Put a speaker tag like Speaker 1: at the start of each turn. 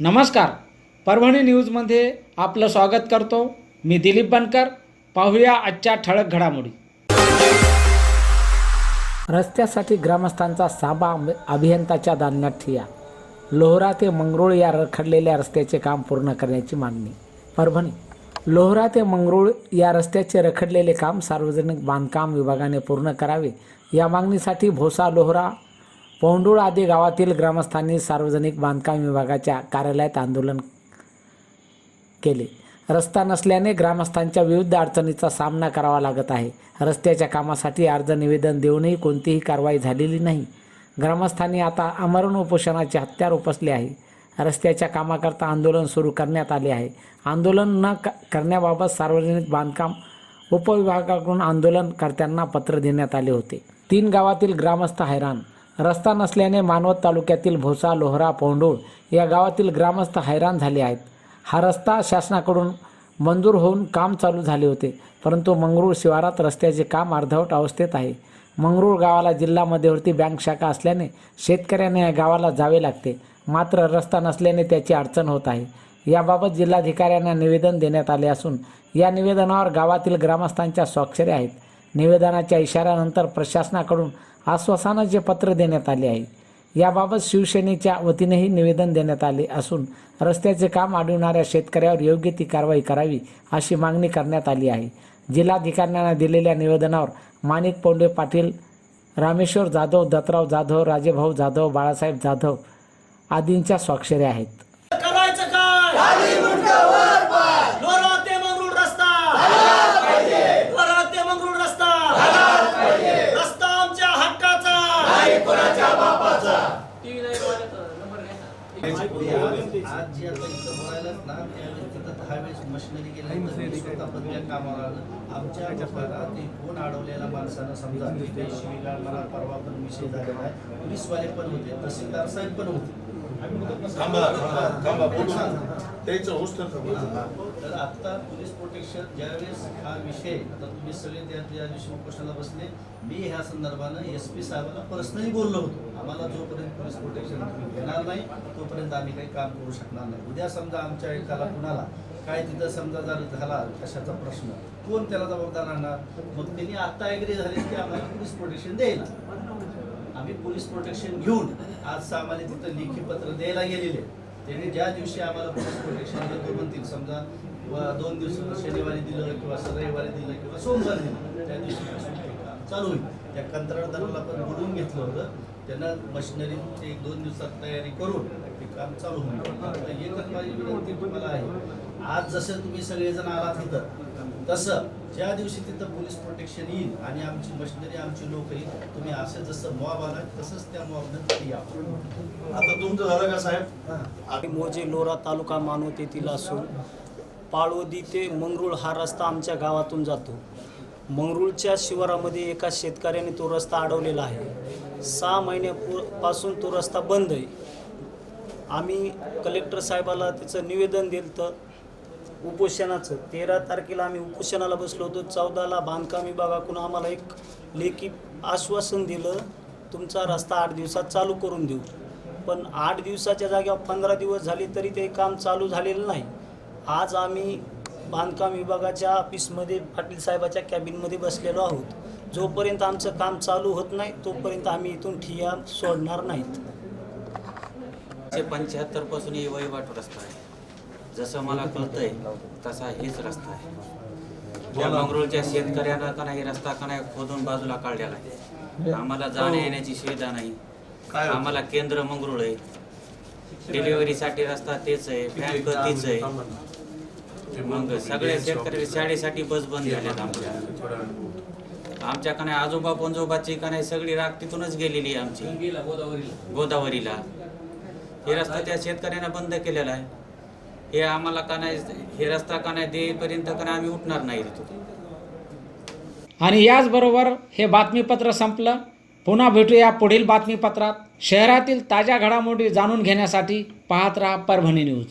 Speaker 1: नमस्कार. परभणी न्यूजमध्ये आपलं स्वागत करतो. मी दिलीप बनकर. पाहूया आजच्या ठळक घडामोडी. रस्त्यासाठी ग्रामस्थांचा साबा अभियंताच्या दालन्यात ठिया. लोहरा ते मंगरुळ या रखडलेल्या रस्त्याचे काम पूर्ण करण्याची मागणी. परभणी. लोहरा ते मंगरुळ या रस्त्याचे रखडलेले काम सार्वजनिक बांधकाम विभागाने पूर्ण करावे. या मागणीसाठी भोसा लोहरा पौंडूळ आदी गावातील ग्रामस्थांनी सार्वजनिक बांधकाम विभागाच्या कार्यालयात आंदोलन केले. रस्ता नसल्याने ग्रामस्थांच्या विविध अडचणीचा सामना करावा लागत आहे. रस्त्याच्या कामासाठी अर्ज निवेदन देऊनही कोणतीही कारवाई झालेली नाही. ग्रामस्थांनी आता अमरण उपोषणाचे हत्यार उपसले आहे. रस्त्याच्या कामाकरता आंदोलन सुरू करण्यात आले आहे. आंदोलन न क करण्याबाबत सार्वजनिक बांधकाम उपविभागाकडून आंदोलनकर्त्यांना पत्र देण्यात आले होते. तीन गावातील ग्रामस्थ हैराण रस्ता नसल्याने मानवत तालुक्यातील भोसा लोहरा पौंडूळ या गावातील ग्रामस्थ हैराण झाले आहेत. हा रस्ता शासनाकडून मंजूर होऊन काम चालू झाले होते परंतु मंगरूळ शिवारात रस्त्याचे काम अर्धवट अवस्थेत आहे. मंगरूळ गावाला जिल्हा मध्यवर्ती बँक शाखा असल्याने शेतकऱ्यांना या गावाला जावे लागते मात्र रस्ता नसल्याने त्याची अडचण होत आहे. याबाबत जिल्हाधिकाऱ्यांना निवेदन देण्यात आले असून या निवेदनावर गावातील ग्रामस्थांच्या स्वाक्षऱ्या आहेत. निवेदनाच्या इशाऱ्यानंतर प्रशासनाकडून आश्वासनाचे पत्र देण्यात आले आहे. याबाबत शिवसेनेच्या वतीनेही निवेदन देण्यात आले असून रस्त्याचे काम अडवणाऱ्या शेतकऱ्यावर योग्य ती कारवाई करावी अशी मागणी करण्यात आली आहे. जिल्हाधिकाऱ्यांना दिलेल्या निवेदनावर माणिक पोंडे पाटील रामेश्वर जाधव दत्तराव जाधव राजेभाऊ जाधव बाळासाहेब जाधव आदींच्या स्वाक्षऱ्या आहेत
Speaker 2: करायचं काय लोरा ते मंगरुळ रस्ता लोरा ते मंगरुळ रस्ता रस्ता आमच्या हक्काचा
Speaker 3: आज जे आता इथं बोलायलाच ना त्यावेळेस तिथं दहा वेळेस मशिनरी गेल्यानंतर स्वतः कामाला आलो. आमच्या लोकांना ते कोण अडवलेल्या माणसानं समजा तिथे शिवीगाळ मला परवा पण विषय झालेला आहे. पोलीसवाले पण होते तहसीलदार साहेब पण होते.
Speaker 4: थांबा थांबा. त्याचं.
Speaker 3: तर आता पोलीस प्रोटेक्शन ज्यावेळेस हा विषय आता तुम्ही सगळे त्या त्या दिवशी उपोषणाला बसले मी ह्या संदर्भानं एस पी साहेबांना पर्सनली बोललो होतो. आम्हाला जोपर्यंत पोलीस प्रोटेक्शन तुम्ही देणार नाही तोपर्यंत आम्ही काही काम करू शकणार नाही. उद्या समजा आमच्या एकाला कुणाला काय तिथं समजा जर झाला कशाचा प्रश्न कोण त्याला जबाबदार राहणार? मग त्यांनी आता ॲग्री झाले की आम्हाला पोलीस प्रोटेक्शन देईल आम्ही पोलीस प्रोटेक्शन घेऊन आज आम्हाला तिथं लेखी पत्र द्यायला गेलेले त्यांनी ज्या दिवशी आम्हाला पोलीस प्रोटेक्शन देतो म्हणतील समजा दोन दिवस शनिवारी दिलं किंवा रविवारी दिलं किंवा सोमवारी दिलं त्या दिवशी चालू होईल. त्या कंत्राटदाराला पण बोलवून घेतलं होतं. त्यांना मशिनरी एक दोन दिवसात तयारी करून ते काम चालू होईल एकच माझी विनंती तुम्हाला आहे. आज जसं तुम्ही सगळेजण आलात तिथं तसं ज्या दिवशी तिथं पोलीस प्रोटेक्शन येईल आणि आमची मशिनरी आमची लोक येईल तुम्ही असं जसं मॉब आला तसंच त्या मॉबनं तिथे या.
Speaker 4: आता तुमचं झालं का साहेब?
Speaker 2: आम्ही मोजे लोरा तालुका मानवत येथील असून पाळवदी ते मंगरुळ हा रस्ता आमच्या गावातून जातो. मंगरुळच्या शिवारामध्ये एका शेतकऱ्याने तो रस्ता अडवलेला आहे. सहा महिन्यापासून तो रस्ता बंद आहे. आम्ही कलेक्टर साहेबाला त्याचं निवेदन दिलं तर उपोषणाचं. तेरा तारखेला आम्ही उपोषणाला बसलो होतो. चौदाला बांधकाम विभागाकडून आम्हाला एक लेखी आश्वासन दिलं तुमचा रस्ता आठ दिवसात चालू करून देऊ. पण आठ दिवसाच्या जागेवर पंधरा दिवस झाले तरी ते काम चालू झालेलं नाही. आज आम्ही बांधकाम विभागाच्या ऑफिसमध्ये पाटील साहेबाच्या कॅबिनमध्ये बसलेलो आहोत. जोपर्यंत आमचं काम चालू होत नाही तोपर्यंत आम्ही इथून ठिया सोडणार नाहीत.
Speaker 5: एकशे पंच्याहत्तरपासून हे वहिवाट रस्ता आहे. जसं मला कळतंय तसा हेच रस्ता आहे. त्या मंगरूळच्या शेतकऱ्यांना का नाही रस्ता का नाही खोदून बाजूला काढलेला आहे. आम्हाला जाण्या येण्याची सुविधा नाही? आम्हाला केंद्र मंगरूळ आहे. डिलिव्हरीसाठी रस्ता तेच आहे बँक तीच आहे. मग सगळे शेतकरी शाळेसाठी बस बंद झाल्यात आमच्या. आमच्या का नाही आजोबा पंजोबाची का नाही सगळी राग तिथूनच गेलेली आहे आमची. गोदावरीला? हे रस्ता त्या शेतकऱ्यांना बंद केलेला आहे. हे आम्हाला का नाही हे रस्ता का नाही देईपर्यंत का नाही आम्ही उठणार नाही
Speaker 1: आणि याचबरोबर हे बातमीपत्र संपलं. पुन्हा भेटूया पुढील बातमीपत्रात. शहरातील ताज्या घडामोडी जाणून घेण्यासाठी पाहत राहा परभणी न्यूज.